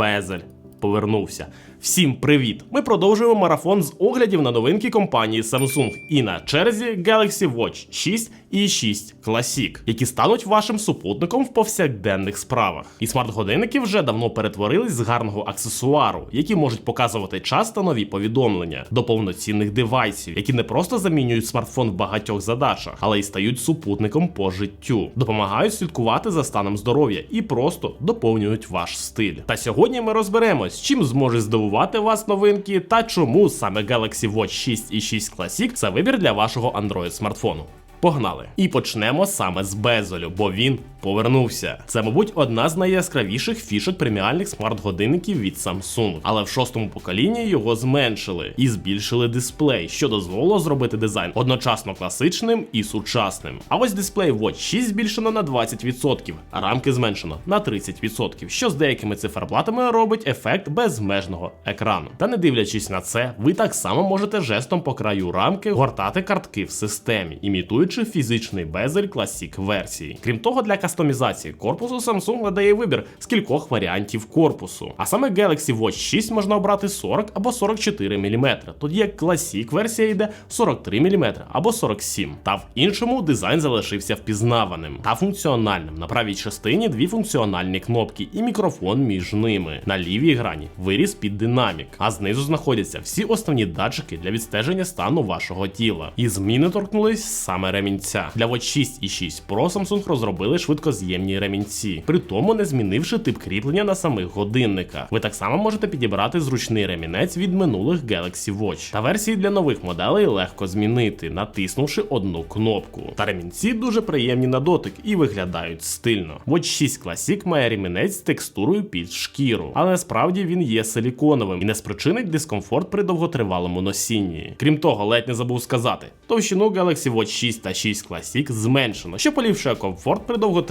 Безель повернувся. Всім привіт! Ми продовжуємо марафон з оглядів на новинки компанії Samsung і на черзі Galaxy Watch 6 і 6 Classic, які стануть вашим супутником в повсякденних справах. І смарт-годинники вже давно перетворились з гарного аксесуару, які можуть показувати час та нові повідомлення до повноцінних девайсів, які не просто замінюють смартфон в багатьох задачах, але й стають супутником по життю, допомагають слідкувати за станом здоров'я і просто доповнюють ваш стиль. Та сьогодні ми розберемось, чим зможе здивувати вас новинки та чому саме Galaxy Watch 6 і 6 Classic це вибір для вашого Android смартфону. Погнали! І почнемо саме з безолю, бо він повернувся. Це, мабуть, одна з найяскравіших фішок преміальних смарт-годинників від Samsung. Але в шостому поколінні його зменшили і збільшили дисплей, що дозволило зробити дизайн одночасно класичним і сучасним. А ось дисплей Watch 6 збільшено на 20%, а рамки зменшено на 30%, що з деякими циферблатами робить ефект безмежного екрану. Та не дивлячись на це, ви так само можете жестом по краю рамки гортати картки в системі, імітуючи фізичний безель Classic версії. Крім того, для кастомізації корпусу Samsung надає вибір з кількох варіантів корпусу. А саме Galaxy Watch 6 можна обрати 40 або 44 мм, тоді як Classic версія йде 43 мм або 47. Та в іншому дизайн залишився впізнаваним та функціональним. На правій частині дві функціональні кнопки і мікрофон між ними. На лівій грані виріс під динамік, а знизу знаходяться всі основні датчики для відстеження стану вашого тіла. І зміни торкнулись саме ремінця. Для Watch 6 і 6 Pro Samsung розробили швидкоз'ємні ремінці, при тому не змінивши тип кріплення на самих годинниках. Ви так само можете підібрати зручний ремінець від минулих Galaxy Watch. Та версії для нових моделей легко змінити, натиснувши одну кнопку. Та ремінці дуже приємні на дотик і виглядають стильно. Watch 6 Classic має ремінець з текстурою під шкіру, але насправді він є силіконовим і не спричинить дискомфорт при довготривалому носінні. Крім того, ледь не забув сказати, товщину Galaxy Watch 6 та 6 Classic зменшено, що поліпшує комфорт при довготривалому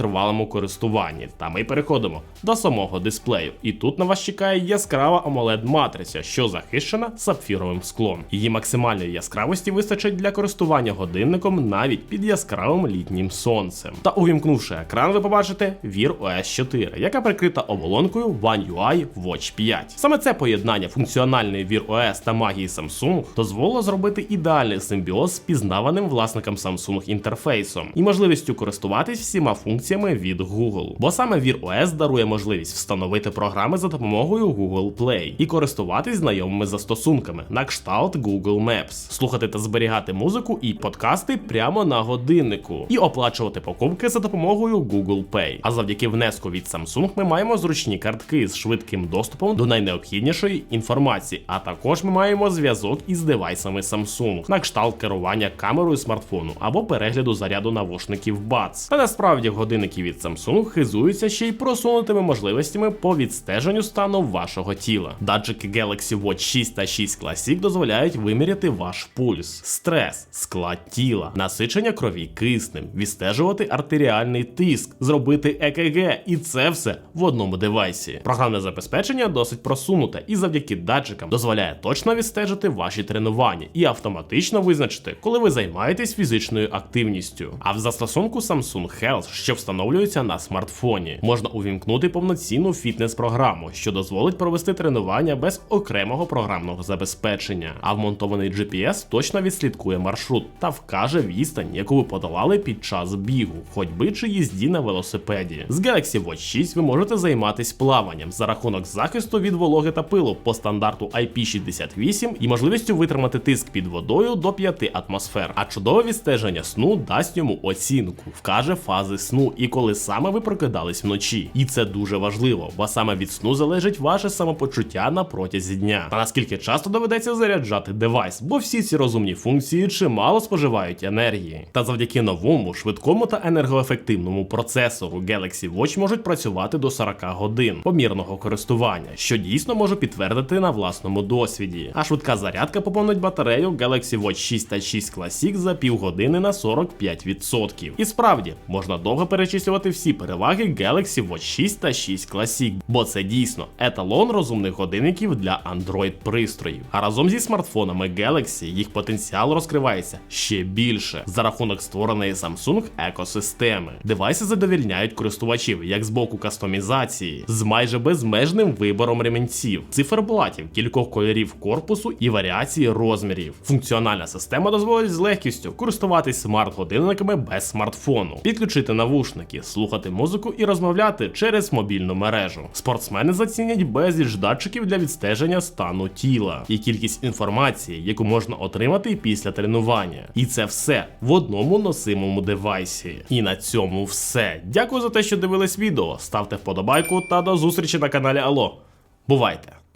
користуванні. Та ми переходимо до самого дисплею. І тут на вас чекає яскрава amoled матриця, що захищена сапфіровим склом. Її максимальної яскравості вистачить для користування годинником навіть під яскравим літнім сонцем. Та увімкнувши екран, ви побачите Wear OS 4, яка прикрита оболонкою One UI Watch 5. Саме це поєднання функціональної Wear OS та магії Samsung дозволило зробити ідеальний симбіоз з пізнаваним власникам Samsung інтерфейсом і можливістю користуватись всіма функціями від Google. Бо саме Wear OS дарує можливість встановити програми за допомогою Google Play і користуватись знайомими застосунками на кшталт Google Maps, слухати та зберігати музику і подкасти прямо на годиннику, і оплачувати покупки за допомогою Google Pay. А завдяки внеску від Samsung ми маємо зручні картки з швидким доступом до найнеобхіднішої інформації. А також ми маємо зв'язок із девайсами Samsung на кшталт керування камерою смартфону або перегляду заряду навушників Buds. Та насправді годинники від Samsung хизуються ще й просунутими можливостями по відстеженню стану вашого тіла. Датчики Galaxy Watch 6 та 6 Classic дозволяють виміряти ваш пульс, стрес, склад тіла, насичення крові киснем, відстежувати артеріальний тиск, зробити ЕКГ, і це все в одному девайсі. Програмне забезпечення досить просунуте і завдяки датчикам дозволяє точно відстежити ваші тренування і автоматично визначити, коли ви займаєтесь фізичною активністю. А в застосунку Samsung Health, що встановлюється на смартфоні, можна увімкнути повноцінну фітнес-програму, що дозволить провести тренування без окремого програмного забезпечення. А вмонтований GPS точно відслідкує маршрут та вкаже відстань, яку ви подолали під час бігу, ходьби чи їзді на велосипеді. З Galaxy Watch 6 ви можете займатися плаванням за рахунок захисту від вологи та пилу по стандарту IP68 і можливістю витримати тиск під водою до 5 атмосфер. А чудове відстеження сну дасть йому оцінку, вкаже фази сну і коли саме ви прокидались вночі. І це дуже важливо, бо саме від сну залежить ваше самопочуття на протязі дня. Та наскільки часто доведеться заряджати девайс, бо всі ці розумні функції чимало споживають енергії. Та завдяки новому, швидкому та енергоефективному процесору Galaxy Watch можуть працювати до 40 годин помірного користування, що дійсно можу підтвердити на власному досвіді. А швидка зарядка поповнить батарею Galaxy Watch 6 та 6 Classic за півгодини на 45%. І справді можна довго перебувати перечислювати всі переваги Galaxy Watch 6 та 6 Classic, бо це дійсно еталон розумних годинників для Android пристроїв. А разом зі смартфонами Galaxy їх потенціал розкривається ще більше за рахунок створеної Samsung екосистеми. Девайси задовільняють користувачів як з боку кастомізації, з майже безмежним вибором ремінців, циферблатів, кількох кольорів корпусу і варіації розмірів. Функціональна система дозволить з легкістю користуватись смарт-годинниками без смартфону, підключити навушники, слухати музику і розмовляти через мобільну мережу. Спортсмени зацінять безліч датчиків для відстеження стану тіла і кількість інформації, яку можна отримати після тренування. І це все в одному носимому девайсі. І на цьому все. Дякую за те, що дивились відео. Ставте вподобайку та до зустрічі на каналі Алло. Бувайте!